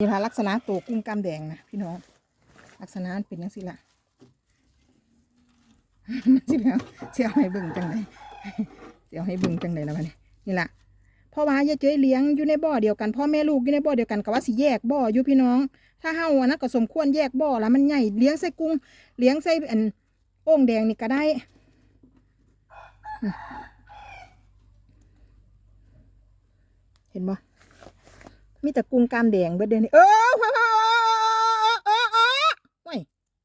นี่ละลักษณะตัวกุ้งกล้ามแดงนะพี่น้อง ลักษณะเป็นยังสิละสิแล้วเสียวให้บิ่งจังไดเสียวให้บิ่งจังไดแล้วมันนี่ละเพราะว่าย่าเจยเลี้ยงอยู่ในบ่อเดียวกันพ่อแม่ลูกอยู่ในบ่อเดียวกันก็ว่าสิแยกบ่ออยู่พี่น้อง ถ้าเฮาอันะก็สมควรแยกบ่อแล้วมันใหญ่เลี้ยงใส่กุ้งเลี้ยงใส่อันโอ่งแดงนี่ก็ได้เห็นบ่ มีแต่กุ้งก้ามแดงเบิดเดือนนี้เออเออเออเออเออโอ้ย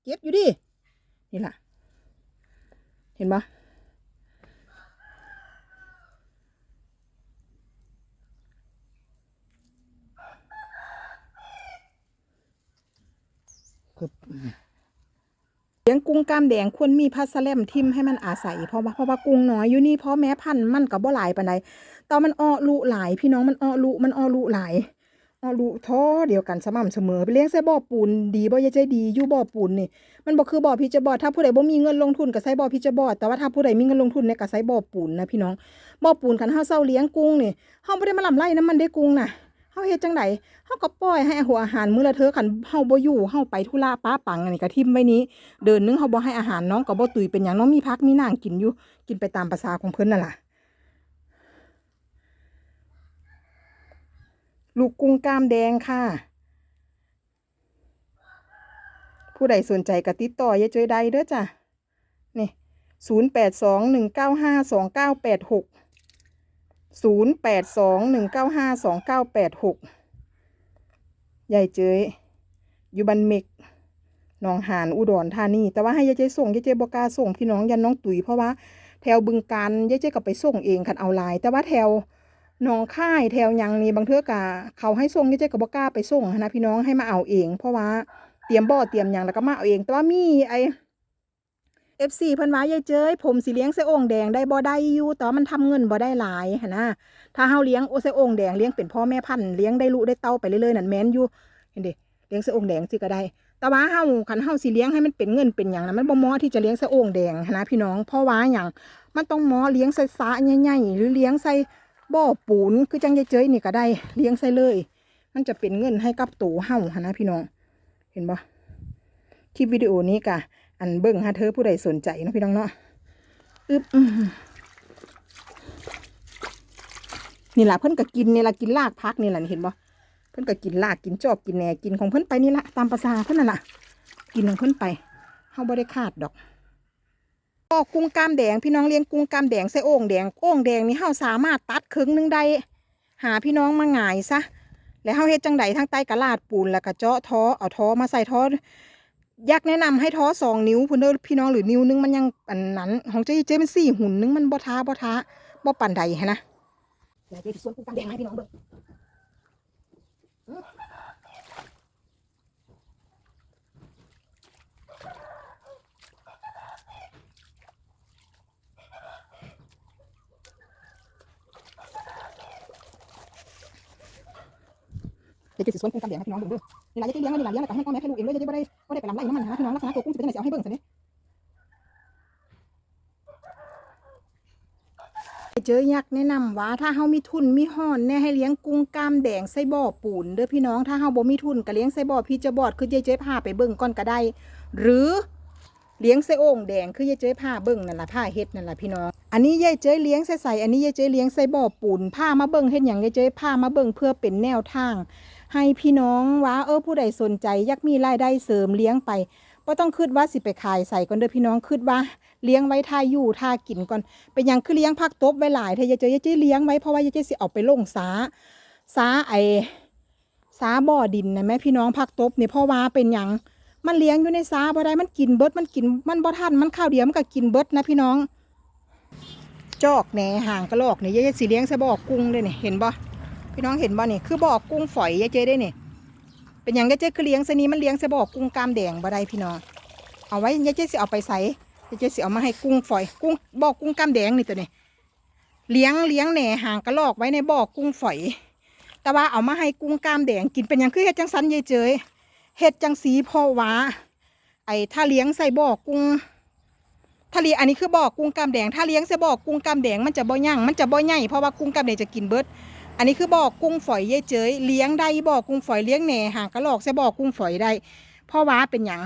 เก็บอยู่ดิ นี่ล่ะ เห็นปะเลี้ยงกุ้งกล้ามแดงควรมีพัสแลมทิมให้มันอาศัยเพราะว่าเพราะว่ากุ้งน้อยอยู่นี่เพราะแม้พันธุ์มันกับบ่หลายปานใดตอนมันอ้อลุหลาย พี่น้องมันอ้อลุมันอ้อลุหลาย ลุท้อเดียวกันสม่ำเสมอไปเลี้ยงใส่บ่อปูนดีบ่อยใจดีอยู่บ่อปูนนี่มันบ่คือบ่อพิจบอถ้าผู้ใดบ่มีเงินลงทุนก็ใส่บ่อพิจบอแต่ว่าถ้าผู้ใดมีเงินลงทุนเนี่ยก็ใส่บ่อปูนนะพี่น้องบ่อปูนคันเฮาเซาเลี้ยงกุ้งนี่เฮาบ่ได้มาลำไรน้ำมันได้กุ้งน่ะเฮาเฮ็ดจังไดเฮาก็ปล่อยให้หัวอาหารมื้อละเทอคันเฮาบ่อยู่เฮาไปธุระป้าปังอันนี้ก็ทิ่มไว้นี้ เดินนึงเฮาบ่ให้อาหารน้องก็บ่ตุยเป็นหยังน้องมีพักมีนางกินอยู่กินไปตามภาษาของเพิ่นนั่นล่ะ ลูกกุ้งกล้ามแดงค่ะ ผู้ใดสนใจกติดต่อยายจ้อยใดเด้อจ้ะนี่ศูนย์แปดสองหนึ่งเก้าห้าสองเก้าแปดหกศูนย์แปดสองหนึ่งเก้าห้าสองเก้าแปดหกยายเจยอยู่บันเมกหนองหานอุดรธานี แต่ว่าให้ยายเจยส่งยายเจยบกาส่งพี่น้องยันน้องตุ๋ยเพราะว่าแถวบึงการยายเจยก็ไปส่งเองคันเอาไลน์แต่ว่าแถว หนองค่ายแถวยังนี่บางเทือกะเขาให้ส่งยายเจยก็บกล้าไปส่งนะพี่น้องให้มาเอาเอง เพราะว่าเตรียมบ่อเตรียมยังแล้วก็มาเอาเอง แต่ว่ามีไอเอฟซีเพิ่นว่ายายเจ้ยผมสิเลี้ยงใส่โอ่งแดงได้บ่ได้อยู่แต่มันทำเงินบ่ได้หลายหนะถ้าเฮาเลี้ยงโอใส่โอ่งแดงเลี้ยงเป็นพ่อแม่พันธุ์เลี้ยงได้ลูกได้เต้าไปเรื่อยๆนั่นแม่นอยู่เห็นดิเลี้ยงใส่โอ่งแดงสิก็ได้ แต่ว่าเฮาคันเฮาสิเลี้ยงให้มันเป็นเงินเป็นหยังนะมันบ่มาะที่จะเลี้ยงใส่โอ่งแดงนะพี่น้องเพราะว่าหยังมันต้องมาะเลี้ยงใส่สระใหญ่ๆหรือเลี้ยงใส่ บ่อปูนคือจังยายเจ้ยนี่ก็ได้เลี้ยงใส่เลย มันจะเป็นเงินให้กับตัวเฮาหนะพี่น้อง เห็นบ่คลิปวิดีโอนี้กะอันเบิ่งฮะเธอผู้ใดสนใจนะพี่น้องเนาะอึบอื้อหือนี่ล่ะเพิ่นก็กินนี่แหละกินรากพักนี่แหละเห็นบ่เพิ่นก็กินรากกินจอบกินแหนกินของเพิ่นไปนี่ละตามภาษาเพิ่นนั่นล่ะกินของเพิ่นไปเฮาบ่ได้คาดดอก ก็กุ้งกล้ามแดงพี่น้องเลี้ยงกุ้งกล้ามแดงใส่โอ่งแดงโอ่งแดงนี่เฮาสามารถตัดครึ่งหนึงได้หาพี่น้องมาหงายซะแล้วเฮาเฮ็ดจังใดทางใต้กระลาดปูนแล้วก็เจาะท้อเอาท้อมาใส่ท้ออยากแนะนำให้ท้อสองนิ้วพุ่นเด้อพี่น้องหรือนิ้วนึงมันยังอันนั้นของเจ๊เจ๊เป็นสี่หุ่นนึงมันบ่ท้าบ่ท้าบ่ปั่นใดหั้นะเดี๋ยวเจ๊สิสวนกุ้งกำแดงให้พี่น้องเบิ่ง เดี๋ยวเจ๊สิสวนกุ้งกำแดงให้พี่น้องเบิ่งเด้อนี่ล่ะเจ๊เลี้ยงไว้นี่ล่ะเลี้ยงแล้วก็ให้พ่อแม่ให้ลูกเองเลยเจ๊บ่ได้บ่ได้ไปลำไรน้ำมันนะพี่น้องลักษณะตัวกุ้งสิเป็นจังได๋สิเอาให้เบิ่งซะนี่เจออยากแนะนำว่าถ้าเฮามีทุนมีห่อนแน่ให้เลี้ยงกุ้งกล้ามแดงใส่บ่อปูนเด้อพี่น้องถ้าเฮาบ่มีทุนก็เลี้ยงใส่บ่อพี่จะบอดคือเจ๊เจ๊พาไปเบิ่งก่อนก็ได้ หรือเลี้ยงใส่โอ่งแดงคือยายเจ๊พาเบิ่งนั่นแหล่ะพาเฮ็ดนั่นแหละพี่น้อง อันนี้ยายเจ๊เลี้ยงใส่ใส่อันนี้ยายเจ๊เลี้ยงใส่บ่อปูนพามาเบิ่งเฮ็ดหยังยายเจ๊พามาเบิ่งเพื่อเป็นแนวทาง ให้พี่น้องว่าเออผู้ใดสนใจอยากมีรายได้เสริมเลี้ยงไปบ่ต้องคิดว่าสิไปขายใส่ก่อนเด้อพี่น้องคิดว่าเลี้ยงไว้ทาอยู่ทากินก่อนเป็นยังคือเลี้ยงผักตบไว้หลายเธอยายเจอยายเจเลี้ยงไว้เพราะว่ายายเจสิเอาไปลงสาสาไอสาบ่อดินนะแม่พี่น้องผักตบเนี่เพราะว่าเป็นยังมันเลี้ยงอยู่ในสาบ่ได้มันกินเบิดมันกินมันบ่ทันมันข้าวเดียวมันก็กินเบิดนะพี่น้อง จอกแหนห่างกระลอกนี่ยายเจสิเลี้ยงใส่บ่อกุ้งเด้นี่ยเห็นบ่ พี่น้องเห็นบ่นี่คือบ่อกุ้งฝอยยายเจได้นี่เป็นหยังยายเจคือเลี้ยงซะนี้มันเลี้ยงใส่บ่อกุ้งกามแดงบ่ได้พี่น้องเอาไว้ยายเจสิเอาไปใส่เจ๊สิเอามาให้กุ้งฝอยกุ้งบ่อกุ้งกามแดงนี่ตัวนี้เลี้ยงเลี้ยงแหน่ห่างกระลอกไว้ในบ่อกุ้งฝอย แต่ว่าเอามาให้กุ้งกามแดงกินเป็นหยังคือเฮ็ดจังสันยายเจยเฮ็ดจังสีพ่อว่าไอ้ถ้าเลี้ยงใส่บ่อกุ้งถ้าเลี้ยงอันนี้คือบ่อกุ้งกามแดง ถ้าเลี้ยงใส่บ่อกุ้งกามแดงมันจะบ่ยั่งมันจะบ่ใหญ่เพราะว่ากุ้งกามแดงจะกินเบิด อันนี้คือบ่อกุ้งฝอยเย่เจยเลี้ยงได้บ่อกุ้งฝอยเลี้ยงแหน่ห่างกระหลอกใส่บ่อกุ้งฝอยได้พราะว่าเป็นหยัง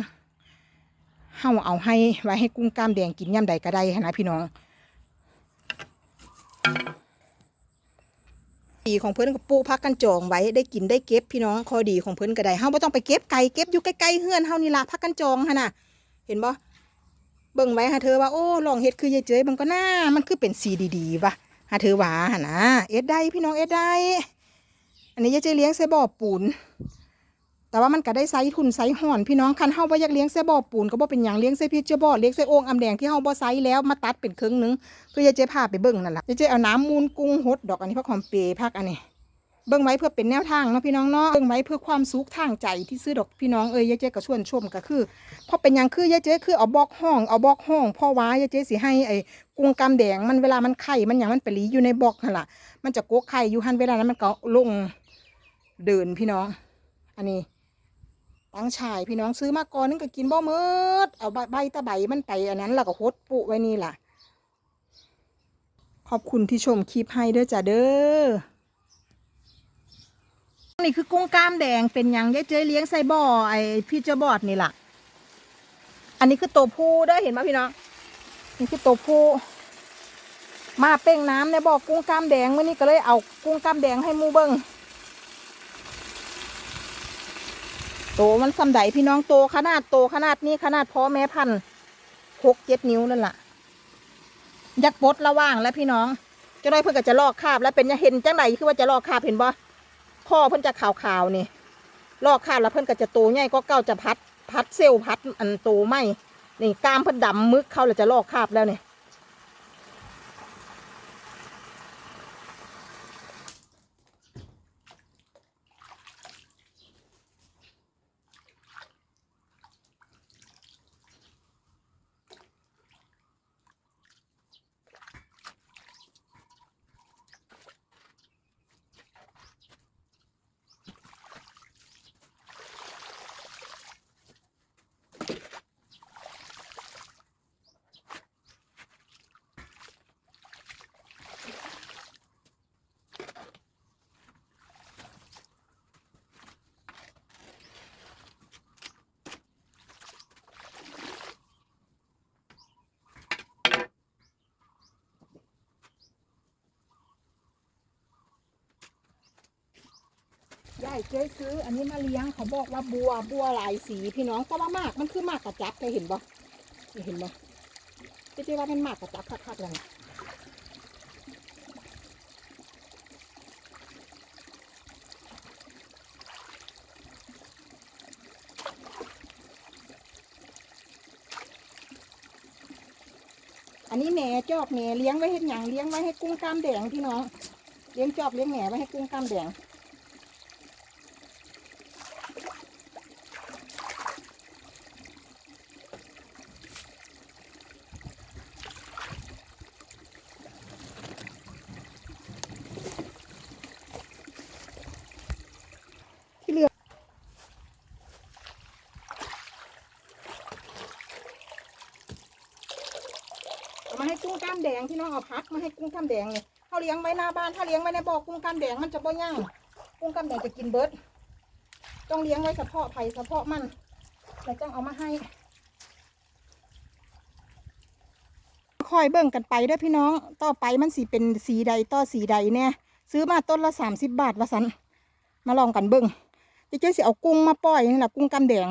เฮาเอาให้ไว้ให้กุ้งกล้ามแดงกินย่ำใดก็ได้นะพี่น้องดีของเพิ่อนกับปูพักกันจองไว้ได้กินได้เก็บพี่น้องข้อดีของเพิ่อนก็ได้เฮาบ่ต้องไปเก็บไก่เก็บอยู่ใกล้ๆเฮือนเฮานี่ละพักกันจองหั่นน่ะเห็นบ่เบิ่งไว้หาเธอว่าโอ้ลองเฮ็ดคือยายเจยมันก็น่ามันคือเป็นสีดีๆว่ะ หาถือวาหนะเอ็ดได้พี่น้องเอ็ดได้ อันนี้ยายเจะเลี้ยงใส่บ่อปูน แต่ว่ามันก็ได้ไซส์ทุนไซส์ห่อนพี่น้องคันเฮาบ่อยากเลี้ยงใส่บ่อปูนก็บ่เป็นอย่างเลี้ยงเสพีเจ้าบ่อเลี้ยงเสโอ่งอำแดงที่เฮาบ่ไซส์แล้วมาตัดเป็นครึ่งหนึงคือยายเจยพาไปเบิ่งนั่นล่ะยายเจยเอาน้ำมูลกุ้งหดดอกอันนี้พักหอมเปรย์พักอันนี้ เบิ่งไว้เพื่อเป็นแนวทางเนาะพี่น้องเนาะเบิ่งไว้เพื่อความสุขทางใจที่ซื้อดอกพี่น้องเอ้ยยายเจ๊ก็ชวนชมก็คือเพราะเป็นยังคือยายเจ๊คือเอาบอกห้องเอาบอกห้องพ่อว้ายายเจ๊สิให้ไอ้กุ้งกำแดงมันเวลามันไข่มันหยังมันไปหลีอยู่ในบอกนั่นล่ะมันจะโกกไข่อยู่หันเวลานั้นมันก็ลงเดินพี่น้อง อันนี้ตั้งชายพี่น้องซื้อมาก่อนนึงก็กินบ่เมิดเอาใบตะใบมันไปอันนั้นแล้วก็หดปุไว้นี่ล่ะขอบคุณที่ชมคลิปให้เด้อจ้ะเด้อ นี่คือกุ้งกล้ามแดงเป็นยังยายเจ๊เลี้ยงใส่บ่อไอพี่เจ้าบอดนี่แหละอันนี้คือตัวผู้เด้เห็นไหมพี่น้องนี่คือตัวผู้มาเป้งน้ำในบ่อกุ้งกล้ามแดงเมื่อนี้ก็เลยเอากุ้งกล้ามแดงให้มูเบิงโตมันสำใดพี่น้องโตขนาดโตขนาดนี้ขนาดพ่อแม่พันหกเจ็ดนิ้วนั่นแหละยักษ์ปดระว่างแล้วพี่น้องจะได้เพื่อก็จะลอกคราบแล้วเป็นยังเห็นจังไหนคือว่าจะลอกคราบเห็นบ่ พ่อเพิ่นจะขาวๆนี่ลอกข้าวแล้วเพิ่นก็จะโตใหญ่ก็เก้าจะพัดพัดเซลล์พัดอันโตไหมนี่กล้ามเพิ่นดำมึกเข้าแล้วจะลอกคาบแล้วเนี่ย เจ๊ซื้อ อันนี้มาเลี้ยงเขาบอกว่าบัวบัวหลายสีพี่น้องแต่ว่ามากมันคือมากกระจับเคยเห็นบ่เห็นบ่เจ๊ว่ามันมากกระจับคักๆเลยอันนี้แหน่จอกแหน่เลี้ยงไว้ให้หยังเลี้ยงไว้ให้กุ้งกล้ามแดงพี่น้องเลี้ยงจอกเลี้ยงแหน่ไว้ให้กุ้งกล้ามแดง ที่เหลือเอามาให้กุ้งกล้าม แดงที่น้องเอาพักมาให้กุ้งกล้ามแดงเนี่ยเขาเลี้ยงไว้หน้าบ้านถ้าเลี้ยงไว้ในบ่อกุ้งกล้ามแดงมันจะบ่ย่างกุ้งกล้ามแดงจะกินเบิดต้องเลี้ยงไว้เฉพาะไผ่เฉพาะมันแล้วจ้องเอามาให้คอยเบิ่งกันไปด้อพี่น้อง ต่อไปมันสีเป็นสีใดต่อสีใดเนี่ยซื้อมาต้นละสามสิบบาทละสัน มาลองกันเบิ่งเจ๊สิเอากุ้งมาปล่อยนี่แหละกุ้งกำแดง